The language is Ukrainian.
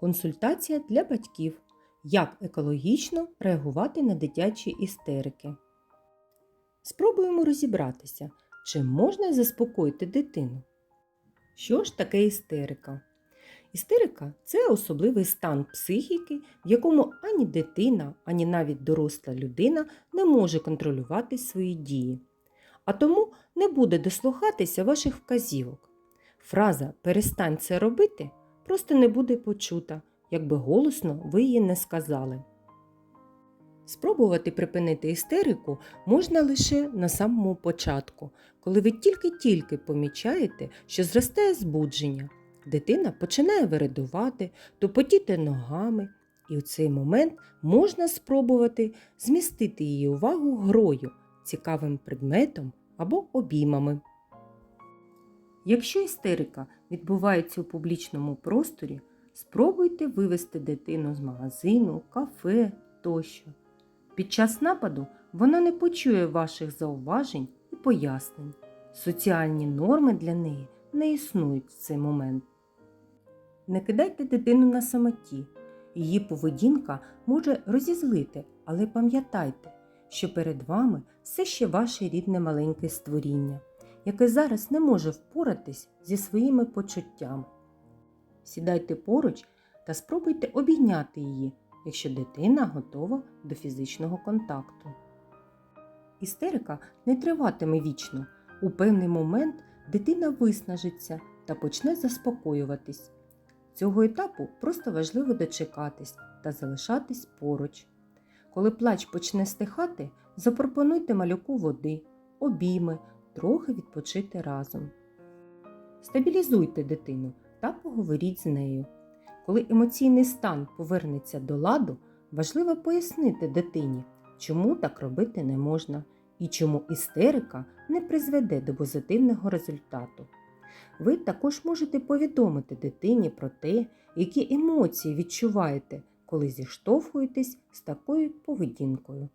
Консультація для батьків. Як екологічно реагувати на дитячі істерики. Спробуємо розібратися, чи можна заспокоїти дитину. Що ж таке істерика? Істерика це особливий стан психіки, в якому ані дитина, ані навіть доросла людина не може контролювати свої дії, а тому не буде дослухатися ваших вказівок. Фраза Перестань це робити просто не буде почута, якби голосно ви її не сказали. Спробувати припинити істерику можна лише на самому початку, коли ви тільки-тільки помічаєте, що зростає збудження. Дитина починає виридувати, тупотіти ногами, і у цей момент можна спробувати змістити її увагу грою, цікавим предметом або обіймами. Якщо істерика відбувається у публічному просторі, спробуйте вивести дитину з магазину, кафе тощо. Під час нападу вона не почує ваших зауважень і пояснень. Соціальні норми для неї не існують в цей момент. Не кидайте дитину на самоті. Її поведінка може розізлити, але пам'ятайте, що перед вами все ще ваше рідне маленьке створіння, яке зараз не може впоратись зі своїми почуттями. Сідайте поруч та спробуйте обійняти її, якщо дитина готова до фізичного контакту. Істерика не триватиме вічно. У певний момент дитина виснажиться та почне заспокоюватись. Цього етапу просто важливо дочекатись та залишатись поруч. Коли плач почне стихати, запропонуйте малюку води, обійми, трохи відпочити разом. Стабілізуйте дитину та поговоріть з нею. Коли емоційний стан повернеться до ладу, важливо пояснити дитині, чому так робити не можна і чому істерика не призведе до позитивного результату. Ви також можете повідомити дитині про те, які емоції відчуваєте, коли зіштовхуєтесь з такою поведінкою.